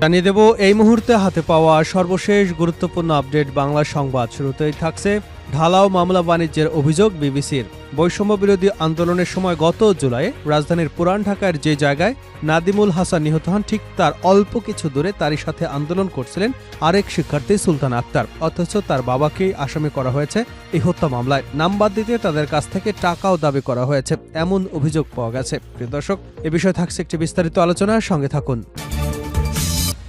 জানিয়ে দেব, এই মুহূর্তে হাতে পাওয়া সর্বশেষ গুরুত্বপূর্ণ আপডেট বাংলা সংবাদ। শুরুতেই থাকছে ঢালাও মামলা বাণিজ্যের অভিযোগ বিবিসির। বৈষম্য বিরোধী আন্দোলনের সময় গত জুলাইয়ে রাজধানীর পুরান ঢাকার যে জায়গায় নাদিমুল হাসান নিহত হন, ঠিক তার অল্প কিছু দূরে তারই সাথে আন্দোলন করছিলেন আরেক শিক্ষার্থী সুলতান আক্তার। অথচ তার বাবাকেই আসামি করা হয়েছে এই হত্যা মামলায়। নাম বাদ দিতে তাদের কাছ থেকে টাকাও দাবি করা হয়েছে, এমন অভিযোগ পাওয়া গেছে। প্রিয় দর্শক, এ বিষয়ে থাকছে একটি বিস্তারিত আলোচনা, সঙ্গে থাকুন।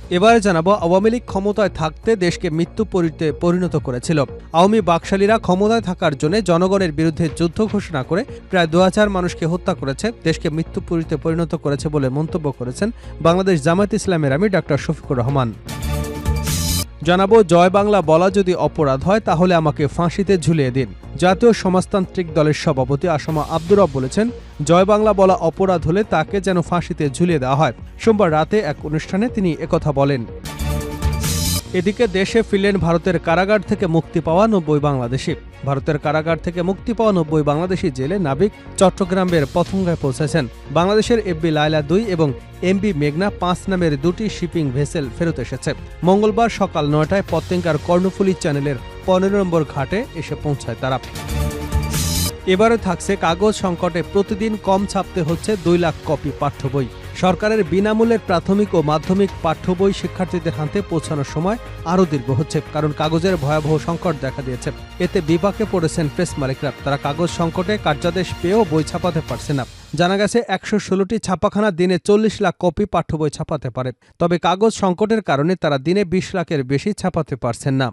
এবারে জানাব, আওয়ামী লীগ ক্ষমতায় থাকতে দেশকে মৃত্যু পরিতে পরিণত করেছিল। আওয়ামী বাকশালীরা ক্ষমতায় থাকার জন্য জনগণের বিরুদ্ধে যুদ্ধ ঘোষণা করে প্রায় দু হাজার মানুষকে হত্যা করেছে, দেশকে মৃত্যু পরিতে পরিণত করেছে বলে মন্তব্য করেছেন বাংলাদেশ জামায়াত ইসলামের আমি ডাক্তার শফিকুর রহমান। জানাব, জয় বাংলা বলা যদি অপরাধ হয়, তাহলে আমাকে ফাঁসিতে ঝুলিয়ে দিন। জাতীয় সমাজতান্ত্রিক দলের সভাপতি আসামা আব্দুর রব বলেছেন, জয় বাংলা বলা অপরাধ হলে তাকে যেন ফাঁসিতে ঝুলিয়ে দেওয়া হয়। সোমবার রাতে এক অনুষ্ঠানে তিনি একথা বলেন। এদিকে দেশে ফিরলেন ভারতের কারাগার থেকে মুক্তি পাওয়া নব্বই বাংলাদেশি। ভারতের কারাগার থেকে মুক্তি পাওয়া নব্বই বাংলাদেশি জেলে নাবিক চট্টগ্রামের পথঙ্গায় পৌঁছেছেন। বাংলাদেশের এফবি লায়লা দুই এবং এমবি মেঘনা পাঁচ নামের দুটি শিপিং ভেসেল ফেরত এসেছে। মঙ্গলবার সকাল নয়টায় পতেঙ্গার কর্ণফুলী চ্যানেলের পনেরো নম্বর ঘাটে এসে পৌঁছায় তারা। এবারে থাকছে কাগজ সংকটে প্রতিদিন কম ছাপতে হচ্ছে দুই লাখ কপি পাঠ্য বই। সরকারের বিনামূল্যের প্রাথমিক ও মাধ্যমিক পাঠ্য বই শিক্ষার্থীদের হাতে পৌঁছানোর সময় আরও দীর্ঘ হচ্ছে, কারণ কাগজের ভয়াবহ সংকট দেখা দিয়েছে। এতে বিপাকে পড়েছেন প্রেস মালিকরা। তারা কাগজ সংকটে কার্যাদেশ পেয়েও বই ছাপাতে পারছে না। জানা গেছে, একশো ষোলোটি ছাপাখানা দিনে চল্লিশ লাখ কপি পাঠ্য বই ছাপাতে পারে। তবে কাগজ সংকটের কারণে তারা দিনে বিশ লাখের বেশি ছাপাতে পারছেন না।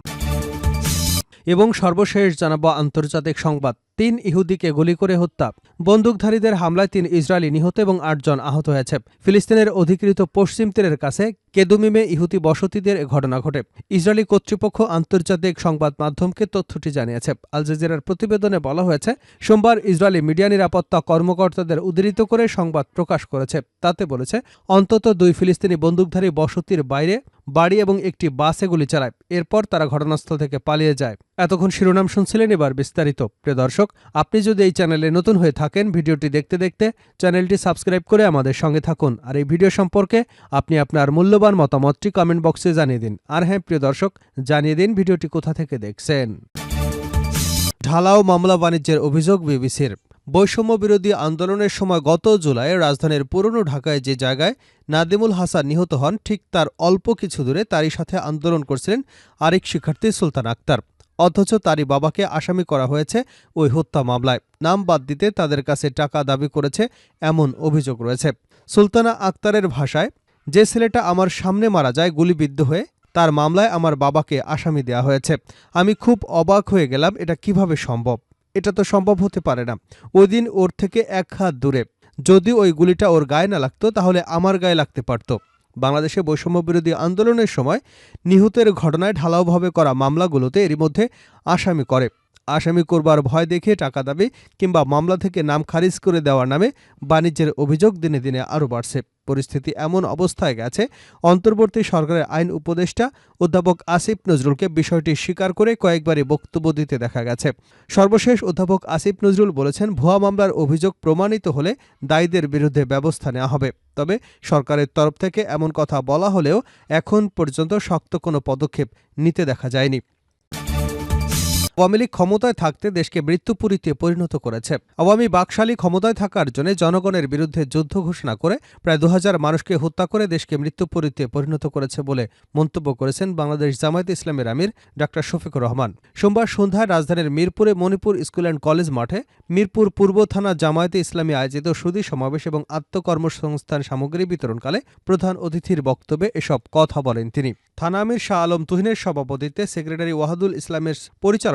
এবং সর্বশেষ জানাব আন্তর্জাতিক সংবাদ। তিন ইহুদিকে গুলি করে হত্যা। বন্দুকধারীদের হামলায় তিন ইসরায়েলি নিহত এবং আটজন আহত হয়েছে। ফিলিস্তিনের অধিকৃত পশ্চিম তীরের কাছে কেদুমিমে ইহুদি বসতিদের ঘটনা ঘটে। ইসরায়েলি কর্তৃপক্ষ আন্তর্জাতিক সংবাদ মাধ্যমকে তথ্যটি জানিয়েছে। আল জাজিরার প্রতিবেদনে বলা হয়েছে, সোমবার ইসরায়েলি মিডিয়া নিরাপত্তা কর্মকর্তাদের উদ্ধৃত করে সংবাদ প্রকাশ করেছে। তাতে বলেছে, অন্তত দুই ফিলিস্তিনি বন্দুকধারী বসতির বাইরে বাড়ি এবং একটি বাসে গুলি চালায়। এরপর তারা ঘটনাস্থল থেকে পালিয়ে যায়। এতক্ষণ শিরোনাম শুনছিলেন এবার বিস্তারিত। প্রিয় দর্শক, আপনি যদি এই চ্যানেলে নতুন হয়ে থাকেন, ভিডিওটি দেখতে দেখতে চ্যানেলটি সাবস্ক্রাইব করে আমাদের সঙ্গে থাকুন। আর এই ভিডিও সম্পর্কে আপনি আপনার মূল্যবান মতামতটি কমেন্ট বক্সে জানিয়ে দিন। আর হ্যাঁ প্রিয় দর্শক, জানিয়ে দিন ভিডিওটি কোথা থেকে দেখছেন। ঢালাও মামলা বাণিজ্যের অভিযোগ বিবিসির। বৈষম্য বিরোধী আন্দোলনের সময় গত জুলাই রাজধানীর পুরনো ঢাকায় যে জায়গায় নাদিমুল হাসান নিহত হন, ঠিক তার অল্প কিছু দূরে তারই সাথে আন্দোলন করছিলেন আরেক শিক্ষার্থী সুলতান আক্তার। অথচ তারই বাবাকে আসামি করা হয়েছে ওই হত্যা মামলায়। নাম বাদ দিতে তাদের কাছে টাকা দাবি করেছে এমন অভিযোগ রয়েছে। সুলতানা আক্তারের ভাষায়, যে ছেলেটা আমার সামনে মারা যায় গুলিবিদ্ধ হয়ে, তার মামলায় আমার বাবাকে আসামি দেওয়া হয়েছে। আমি খুব অবাক হয়ে গেলাম এটা কীভাবে সম্ভব? এটা তো সম্ভব হতে পারে না। ওই দিন ওর থেকে এক হাত দূরে। যদি ওই গুলিটা ওর গায়ে না লাগতো, তাহলে আমার গায়ে লাগতে পারত। বাংলাদেশে বৈষম্য বিরোধী আন্দোলনের সময় নিহতের ঘটনায় ঢালাওভাবে করা মামলাগুলোতে এরই মধ্যে আসামি করে। আসামি করবার ভয় দেখে টাকা দাবি কিংবা মামলা থেকে নাম খারিজ করে দেওয়ার নামে বাণিজ্যের অভিযোগ দিনে দিনে আরও বাড়ছে। পরিস্থিতি এমন অবস্থায় গেছে, অন্তর্বর্তী সরকারের আইন উপদেষ্টা অধ্যাপক আসিফ নজরুলকে বিষয়টি স্বীকার করে কয়েকবারই বক্তব্য দিতে দেখা গেছে। সর্বশেষ অধ্যাপক আসিফ নজরুল বলেছেন, ভুয়া মামলার অভিযোগ প্রমাণিত হলে দায়ীদের বিরুদ্ধে ব্যবস্থা নেওয়া হবে। তবে সরকারের তরফ থেকে এমন কথা বলা হলেও এখন পর্যন্ত শক্ত কোনো পদক্ষেপ নিতে দেখা যায়নি। আওয়ামী লীগ ক্ষমতায় থাকতে দেশকে মৃত্যুপুরীতে পরিণত করেছে। আওয়ামী বাকশালী ক্ষমতায় থাকার জন্য জনগণের বিরুদ্ধে যুদ্ধ ঘোষণা করে প্রায় দু হাজার মানুষকে হত্যা করে দেশকে মৃত্যুপুরীতে পরিণত করেছে বলে মন্তব্য করেছেন বাংলাদেশ জামায়াত ইসলামের আমির ডাক্তার শফিকুর রহমান। সোমবার সন্ধ্যায় রাজধানীর মিরপুরে মণিপুর স্কুল অ্যান্ড কলেজ মাঠে মিরপুর পূর্ব থানা জামায়াতে ইসলামী আয়োজিত সুদী সমাবেশ এবং আত্মকর্মসংস্থান সামগ্রী বিতরণকালে প্রধান অতিথির বক্তব্যে এসব কথা বলেন তিনি। থানা আমির শাহ আলম তুহিনের সভাপতিত্বে সেক্রেটারি ওয়াহাদুল ইসলামের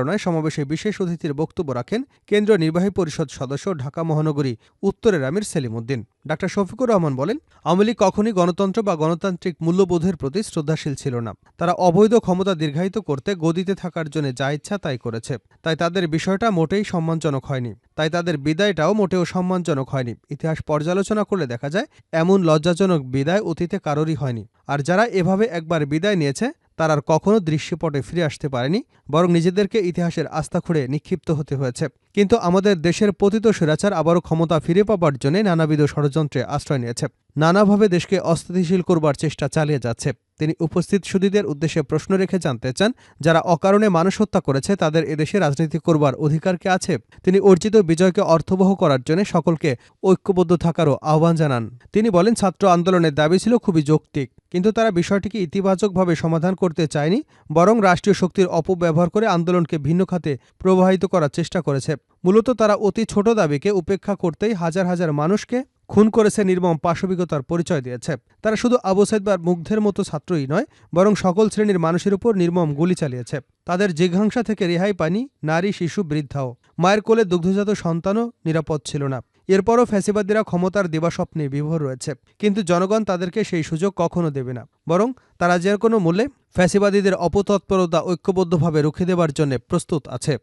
পরিচালনায় সমাবেশে বিশেষ অতিথির বক্তব্য রাখেন কেন্দ্রীয় নির্বাহী পরিষদ সদস্য ঢাকা মহানগরী উত্তরের আমির সেলিম উদ্দিন ডাক্তার শফিকুর রহমান বলেন, আওয়ামী লীগ কখনই গণতন্ত্র বা গণতান্ত্রিক মূল্যবোধের প্রতি শ্রদ্ধাশীল ছিল না। তারা অবৈধ ক্ষমতা দীর্ঘায়িত করতে গদিতে থাকার জন্য যা ইচ্ছা তাই করেছে। তাই তাদের বিষয়টা মোটেই সম্মানজনক হয়নি। তাই তাদের বিদায়টাও মোটেও সম্মানজনক হয়নি। ইতিহাস পর্যালোচনা করলে দেখা যায়, এমন লজ্জাজনক বিদায় অতীতে কারোরই হয়নি। আর যারা এভাবে একবার বিদায় নিয়েছে তারা আর কখনো দৃশ্যপটে ফিরে আসতে পারেনি, বরং নিজেদেরকে ইতিহাসের আস্থা খুঁড়ে নিক্ষিপ্ত হতে হয়েছে। কিন্তু আমাদের দেশের পতিত স্বৈরাচার আবারও ক্ষমতা ফিরে পাবার জন্য নানাবিধ ষড়যন্ত্রে আশ্রয় নিয়েছে। নানাভাবে দেশকে অস্থিতিশীল করবার চেষ্টা চালিয়ে যাচ্ছে। তিনি উপস্থিত সুদীদের উদ্দেশ্যে প্রশ্ন রেখে জানতে চান, যারা অকারণে মানুষ হত্যা করেছে, তাদের এদেশে রাজনীতি করবার অধিকার কি আছে? তিনি অর্জিত বিজয়কে অর্থবহ করার জন্য সকলকে ঐক্যবদ্ধ থাকারও আহ্বান জানান। তিনি বলেন, ছাত্র আন্দোলনের দাবি ছিল খুবই যৌক্তিক, কিন্তু তারা বিষয়টিকে ইতিবাচকভাবে সমাধান করতে চায়নি, বরং রাষ্ট্রীয় শক্তির অপব্যবহার করে আন্দোলনকে ভিন্ন খাতে প্রবাহিত করার চেষ্টা করেছে। মূলত তারা অতি ছোট দাবিকে উপেক্ষা করতেই হাজার হাজার মানুষকে খুন করেছে নির্মম পাশবিকতার পরিচয় দিয়েছে। তারা শুধু আবু সাইদ বা মুগ্ধের মতো ছাত্রই নয়, বরং সকল শ্রেণির মানুষের উপর নির্মম গুলি চালিয়েছে। তাদের জিঘাংসা থেকে রেহাই পানি নারী, শিশু, বৃদ্ধাও। মায়ের কোলে দুগ্ধজাত সন্তানও নিরাপদ ছিল না। এরপরও ফ্যাসিবাদীরা ক্ষমতার দিবাস্বপ্নে বিভোর রয়েছে। কিন্তু জনগণ তাদেরকে সেই সুযোগ কখনো দেবে না। বরং তারা যে কোনো মূল্যে ফ্যাসিবাদীদের অপতৎপরতা ঐক্যবদ্ধভাবে রুখে দেবার জন্য প্রস্তুত আছে।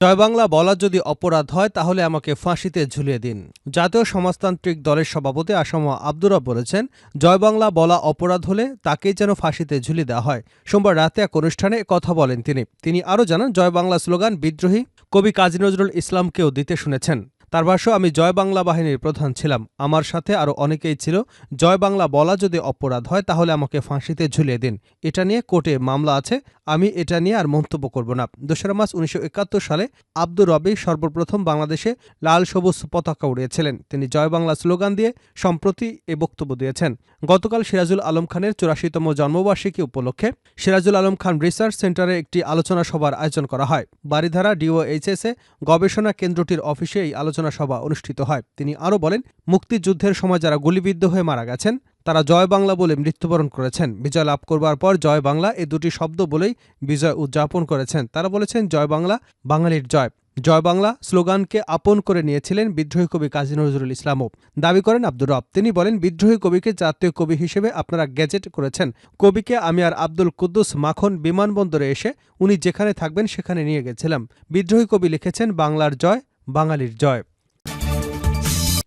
জয় বাংলা বলা যদি অপরাধ হয়, তাহলে আমাকে ফাঁসিতে ঝুলিয়ে দিন। জাতীয় সমাজতান্ত্রিক দলের সভাপতি আসম আব্দুরা বলেছেন জয় বাংলা বলা অপরাধ হলে তাকেই যেন ফাঁসিতে ঝুলিয়ে দেওয়া হয়। সোমবার রাতে এক অনুষ্ঠানে কথা বলেন তিনি। তিনি আরও জানান জয় বাংলা স্লোগান, বিদ্রোহী কবি কাজী নজরুল ইসলামকেও দিতে শুনেছেন। তার ভাষ্য, আমি জয় বাংলা বাহিনীর প্রধান ছিলাম। আমার সাথে আরও অনেকেই ছিল। জয় বাংলা বলা যদি অপরাধ হয়, তাহলে আমাকে ফাঁসিতে ঝুলিয়ে দিন। এটা নিয়ে কোর্টে মামলা আছে। আমি এটা নিয়ে আর মন্তব্য করব না। দোসরা মাস উনিশশো একাত্তর সালে আব্দুর রবি সর্বপ্রথম বাংলাদেশে লাল সবুজ পতাকা উড়িয়েছিলেন। তিনি জয় বাংলা স্লোগান দিয়ে সম্প্রতি এ বক্তব্য দিয়েছেন। গতকাল সিরাজুল আলম খানের চুরাশিতম জন্মবার্ষিকী উপলক্ষে সিরাজুল আলম খান রিসার্চ সেন্টারে একটি আলোচনা সভার আয়োজন করা হয়। বারিধারা ডিওএইচএসএ গবেষণা কেন্দ্রটির অফিসে এই আলোচনা সভা অনুষ্ঠিত হয়। তিনি আরও বলেন, মুক্তিযুদ্ধের সময় যারা গুলিবিদ্ধ হয়ে মারা গেছেন তারা জয় বাংলা বলে মৃত্যুবরণ করেছেন। বিজয় লাভ করবার পর জয় বাংলা এ দুটি শব্দ বলেই বিজয় উদযাপন করেছেন। তারা বলেছেন, জয় বাংলা, বাঙালির জয়। জয় বাংলা স্লোগানকে আপন করে নিয়েছিলেন বিদ্রোহী কবি কাজী নজরুল ইসলামও। দাবি করেন আব্দুর রব। তিনি বলেন, বিদ্রোহী কবিকে জাতীয় কবি হিসেবে আপনারা গ্যাজেট করেছেন। কবিকে আমি আর আব্দুল কুদ্দুস মাখন বিমানবন্দরে এসে উনি যেখানে থাকবেন সেখানে নিয়ে গেছিলাম। বিদ্রোহী কবি লিখেছেন, বাংলার জয়, বাঙালির জয়।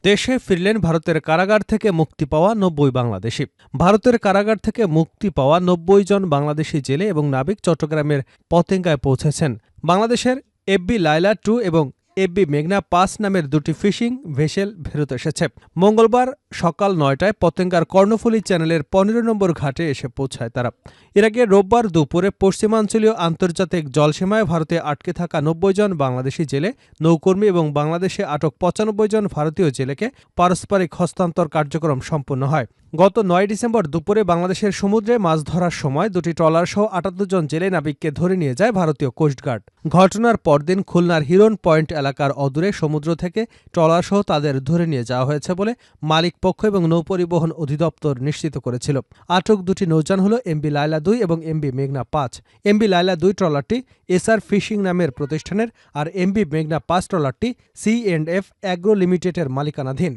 দেশে ফিরলেন ভারতের কারাগার থেকে মুক্তি পাওয়া নব্বই বাংলাদেশি। ভারতের কারাগার থেকে মুক্তি পাওয়া নব্বই জন বাংলাদেশি জেলে এবং নাবিক চট্টগ্রামের পতেঙ্গায় পৌঁছেছেন। বাংলাদেশের এফবি লাইলা টু এবং এফবি মেঘনা পাস নামের দুটি ফিশিং ভেসেল ফেরত এসেছে। মঙ্গলবার সকাল নয়টায় পতেঙ্গার কর্ণফুলী চ্যানেলের পনেরো নম্বর ঘাটে এসে পৌঁছায় তারা। এর আগে রোববার দুপুরে পশ্চিমাঞ্চলীয় আন্তর্জাতিক জলসীমায় ভারতে আটকে থাকা নব্বই জন বাংলাদেশি জেলে, নৌকর্মী এবং বাংলাদেশে আটক পঁচানব্বই জন ভারতীয় জেলেকে পারস্পরিক হস্তান্তর কার্যক্রম সম্পন্ন হয়। গত নয় ডিসেম্বর দুপুরে বাংলাদেশের সমুদ্রে মাছ ধরার সময় দুটি ট্রলারসহ আটাত্তর জন জেলে নাবিককে ধরে নিয়ে যায় ভারতীয় কোস্টগার্ড ঘটনার পরদিন খুলনার হিরন পয়েন্ট এলাকার অদূরে সমুদ্র থেকে ট্রলারসহ তাদের ধরে নিয়ে যাওয়া হয়েছে বলে মালিক পক্ষ এবং নৌপরিবহন অধিদপ্তর নিশ্চিত করেছিল। আটক দুটি নৌযান হল এমবি লায়লা দুই এবং এমবি মেঘনা পাঁচ। এমবি লায়লা দুই ট্রলারটি এসআর ফিশিং নামের প্রতিষ্ঠানের আর এমবি মেঘনা পাঁচ ট্রলারটি সি এন্ড এফ অ্যাগ্রো লিমিটেডের মালিকানাধীন।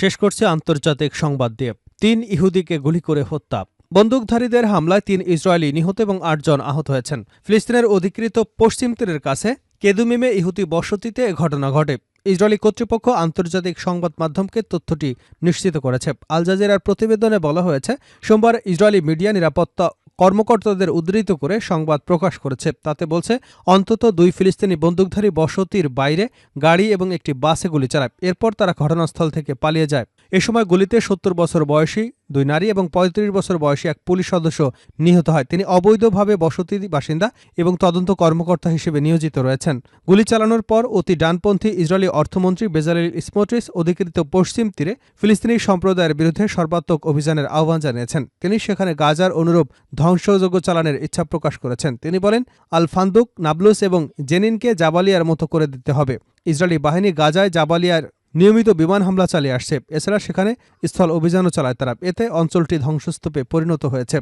শেষ করছে আন্তর্জাতিক সংবাদ দিয়ে তিন ইহুদিকে গুলি করে হত্যা। বন্দুকধারীদের হামলায় তিন ইসরায়েলি নিহত এবং আটজন আহত হয়েছেন। ফিলিস্তিনের অধিকৃত পশ্চিম তীরের কাছে কেদুমিমে ইহুদি বসতিতে ঘটনা ঘটে। ইসরায়েলি কর্তৃপক্ষ আন্তর্জাতিক সংবাদ মাধ্যমকে তথ্যটি নিশ্চিত করেছে। আল জাজিরার প্রতিবেদনে বলা হয়েছে, সোমবার ইসরায়েলি মিডিয়া নিরাপত্তা কর্মকর্তাদের উদ্ধৃত করে সংবাদ প্রকাশ করেছে। তাতে বলছে, অন্তত দুই ফিলিস্তিনি বন্দুকধারী বসতির বাইরে গাড়ি এবং একটি বাসে গুলি চালায়। এরপর তারা ঘটনাস্থল থেকে পালিয়ে যায়। এ সময় গুলিতে সত্তর বছর বয়সী দুই নারী এবং পঁয়ত্রিশ বছর বয়সী এক পুলিশ সদস্য নিহত হয়। তিনি অবৈধভাবে বসতির বাসিন্দা এবং তদন্ত কর্মকর্তা হিসেবে নিয়োজিত রয়েছেন। গুলি চালানোর পর অতি ডানপন্থী ইসরায়েলি অর্থমন্ত্রী বেজালিল ইসমোট্রিস অধিকৃত পশ্চিম তীরে ফিলিস্তিনি সম্প্রদায়ের বিরুদ্ধে সর্বাত্মক অভিযানের আহ্বান জানিয়েছেন। তিনি সেখানে গাজার অনুরূপ ধ্বংসযোগ্য চালানোর ইচ্ছা প্রকাশ করেছেন। তিনি বলেন আল ফান্দুক নাবলুস এবং জেনিনকে জাবালিয়ার মতো করে দিতে হবে। ইসরায়েলি বাহিনী গাজায় জাবালিয়ার নিয়মিত বিমান হামলা চালিয়ে আসছে। এছাড়া সেখানে স্থল অভিযানও চালায় তারা। এতে অঞ্চলটি ধ্বংসস্তূপে পরিণত হয়েছে।